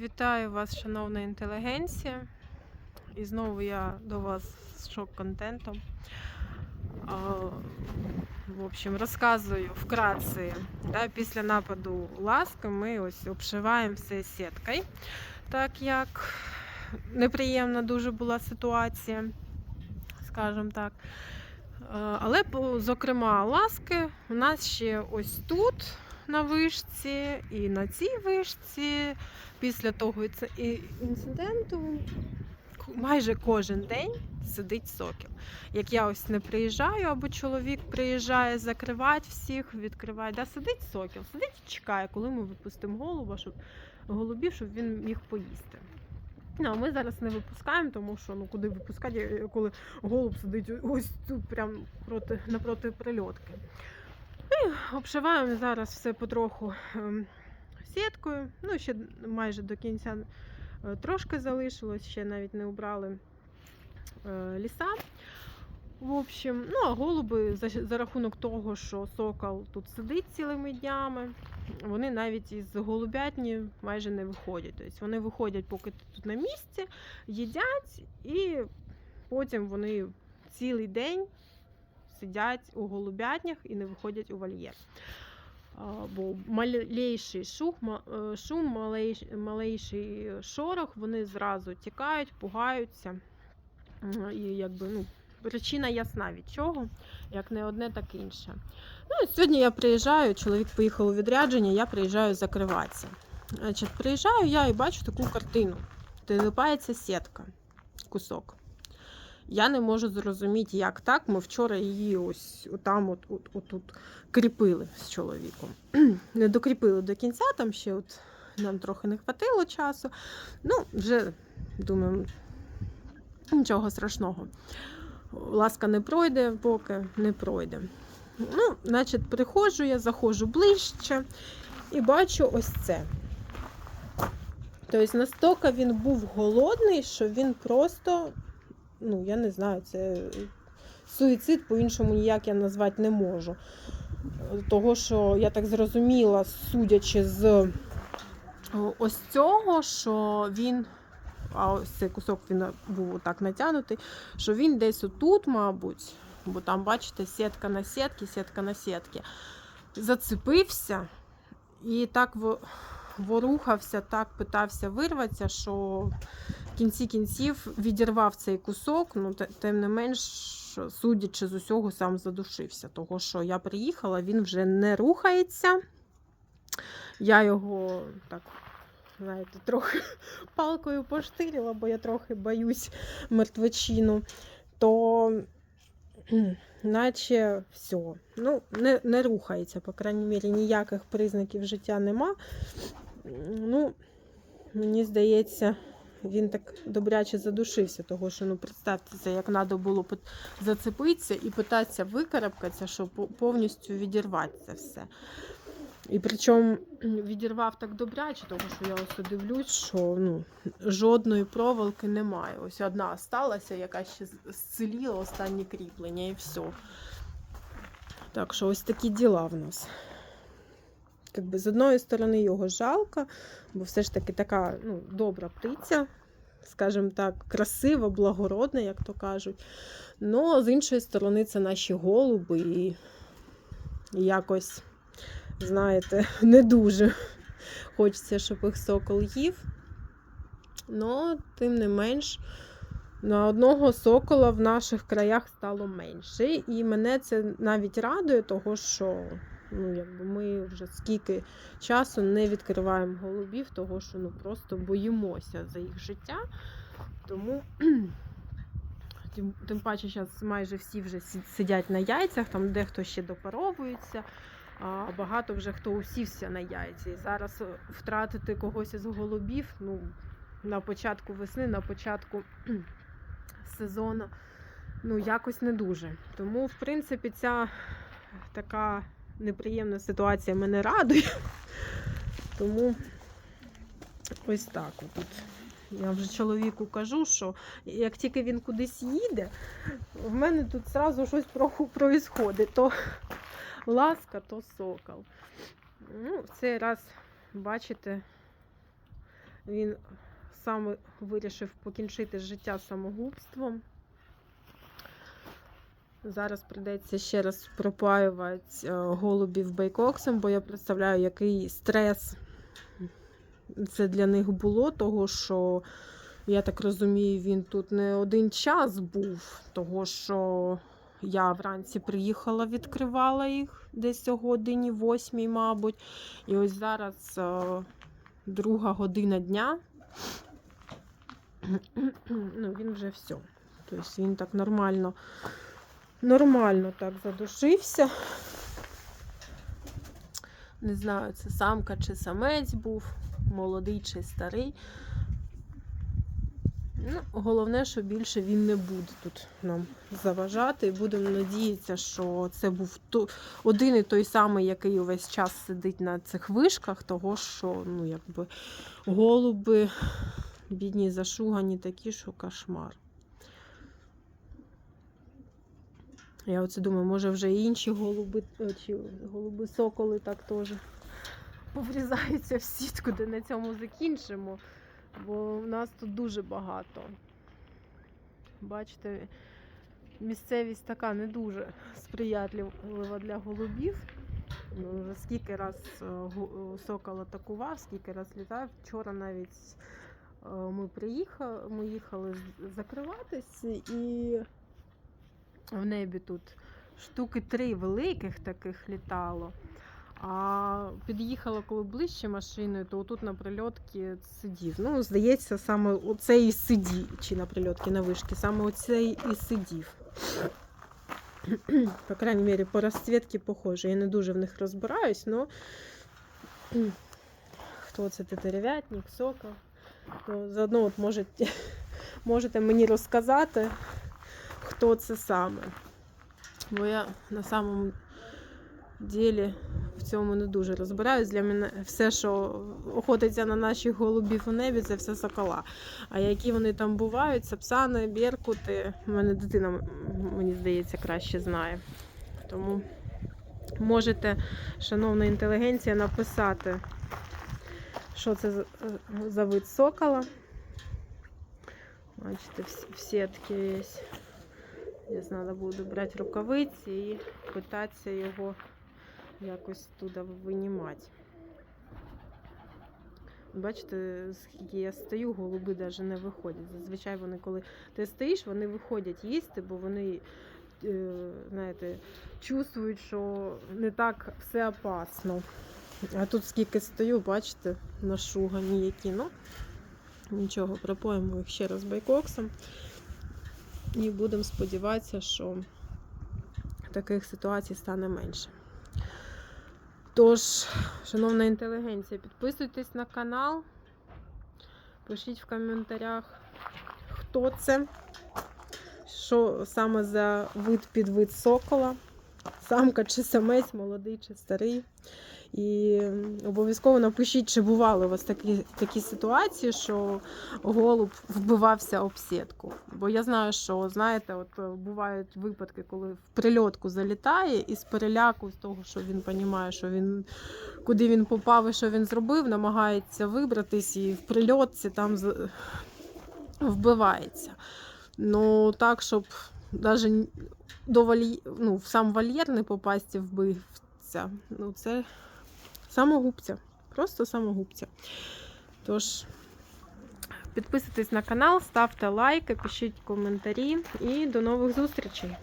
Вітаю вас, шановна інтелігенція. І знову я до вас з шок-контентом. В общем, розказую вкратце. Да, після нападу ласки ми ось обшиваємо все сіткою, так як неприємна дуже була ситуація, скажімо так. Але, зокрема, ласки у нас ще ось тут на вишці і на цій вишці після того інциденту майже кожен день сидить сокіл. Як я ось не приїжджаю, або чоловік приїжджає закривати всіх, відкриває, да, сидить сокіл, сидить і чекає, коли ми випустимо голуба, щоб голубів, щоб він міг поїсти. Ну, а ми зараз не випускаємо, тому що ну куди випускати, коли голуб сидить ось тут, прямо проти, напроти прильотки. І обшиваємо зараз все потроху ем, сіткою. Ну, ще майже до кінця е, трошки залишилось, ще навіть не убрали е, ліса. В общем, ну а голуби за, за рахунок того, що сокол тут сидить цілими днями, вони навіть із голубятні майже не виходять. Тобто вони виходять, поки ти тут на місці, їдять, і потім вони цілий день сидять у голубятнях і не виходять у вольєр. Бо малейший шум, ма- е, шум малейш- малейший шорох, вони зразу тікають, пугаються. І якби, ну, причина ясна від чого, як не одне, так інше. Ну, і сьогодні я приїжджаю, чоловік поїхав у відрядження, я приїжджаю закриватися. Значить, приїжджаю я і бачу таку картину. Телепається сітка, кусок. Я не можу зрозуміти, як так. Ми вчора її ось отам от, от, от, тут кріпили з чоловіком. Не докріпили до кінця, там ще от нам трохи не хватило часу. Ну, вже думаю, нічого страшного. Ласка не пройде, поки не пройде. Ну, значить, приходжу, я заходжу ближче і бачу ось це. Тобто, настільки він був голодний, що він просто, ну, я не знаю, це суїцид по-іншому ніяк я назвати не можу. Того, що я так зрозуміла, судячи з ось цього, що він, а ось цей кусок він був так натягнутий, що він десь отут, мабуть, бо там, бачите, сітка на сітки, сітка на сітки, зацепився і так ворухався, так питався вирватися, що в кінці кінців відірвав цей кусок, ну тим не менш, судячи з усього, сам задушився. Того, що я приїхала, він вже не рухається. Я його так, знаєте, трохи палкою поштирила, бо я трохи боюсь мертвечину. То наче все. Ну, не, не рухається, по крайній мірі, ніяких признаків життя нема. Ну, мені здається, він так добряче задушився, того що ну представте, це, як треба було зацепитися і питатися викарабкатися, щоб повністю відірвати це все. І причому відірвав так добряче, тому що я ось дивлюсь, що ну, жодної проволоки немає. Ось одна сталася, яка ще зціліла останні кріплення і все. Так що ось такі діла в нас. Якби, з одної сторони його жалко, бо все ж таки така ну, добра птиця, скажімо так, красива, благородна, як то кажуть. Ну, з іншої сторони, це наші голуби і, якось, знаєте, не дуже хочеться, щоб їх сокол їв. Ну, тим не менш, на одного сокола в наших краях стало менше. І мене це навіть радує, того що ну, якби ми вже скільки часу не відкриваємо голубів, того що ну, просто боїмося за їх життя. Тому тим, тим паче зараз майже всі вже сидять на яйцях, там дехто ще допаровується. А багато вже хто усівся на яйця. І зараз е, втратити когось із голубів ну, на початку весни, на початку сезону, ну якось не дуже. Тому, в принципі, ця така неприємна ситуація мене радує. Тому ось так отут. Я вже чоловіку кажу, що як тільки він кудись їде, в мене тут зразу щось проїсходить. То ласка, то сокол. Ну, в цей раз, бачите, Він саме вирішив покінчити життя самогубством. Зараз прийдеться ще раз пропаювати е, голубів бейкоксом, бо я представляю, який стрес це для них було, того що, я так розумію, він тут не один час був, того що я вранці приїхала, відкривала їх десь о годині восьмій, мабуть. І ось зараз е, друга година дня. Ну, він вже все. Тобто він так нормально, нормально так задушився. Не знаю, це самка чи самець був, молодий чи старий. Ну, головне, що більше він не буде тут нам заважати. Будемо надіятися, що це був один і той самий, який увесь час сидить на цих вишках, того що ну, якби, голуби бідні зашугані такі, що кошмар. Я оце думаю, може вже інші голуби, е, чи голуби соколи так теж поврізаються в сітку, де на цьому закінчимо. Бо в нас тут дуже багато. Бачите, місцевість така не дуже сприятлива для голубів. Ну, скільки раз е, сокол атакував, скільки раз літав. Вчора навіть е, ми приїхали, ми їхали закриватись, і в небі тут штуки три великих таких літало. А під'їхала коли ближче машиною, то тут на прильотці сидів. Ну, здається, саме оцей і сидів, чи на прильотці на вишки, саме оцей і сидів. По крайній мірі, по розцвітці похоже. Я не дуже в них розбираюсь, але хто це тетеревятник, то заодно от можете, можете мені розказати, хто це саме. Бо я на самому ділі в цьому не дуже розбираюсь. Для мене все, що охотиться на наших голубів у небі, це все сокола. А які вони там бувають, сапсани, беркути, у мене дитина, мені здається, краще знає. Тому можете, шановна інтелігенція, написати, що це за- вид сокола. Бачите, в- в сітки є. Зараз треба буде брати рукавиці і питатися його якось туди винімати. Бачите, скільки я стою, голуби навіть не виходять. Зазвичай вони, коли ти стоїш, вони виходять їсти, бо вони, е, знаєте, чувствують, що не так все опасно. А тут скільки стою, бачите, нашугані які. Ну, нічого, пропоїмо їх ще раз байкоксом. І будемо сподіватися, що таких ситуацій стане менше. Тож, шановна інтелігенція, підписуйтесь на канал, пишіть в коментарях, хто це, що саме за вид під вид сокола, самка чи самець, молодий чи старий. І обов'язково напишіть, чи бували у вас такі, такі ситуації, що голуб вбивався об сітку. Бо я знаю, що знаєте, от е, бувають випадки, коли в прильотку залітає і з переляку, з того, що він розуміє, що він куди він попав і що він зробив, намагається вибратись, і в прильотці там вбивається. Ну так, щоб навіть до вольє... ну, в сам вольєр не попасти вбивця. Ну, це самогубця. Просто самогубця. Тож, підписуйтесь на канал, ставте лайки, пишіть коментарі і до нових зустрічей!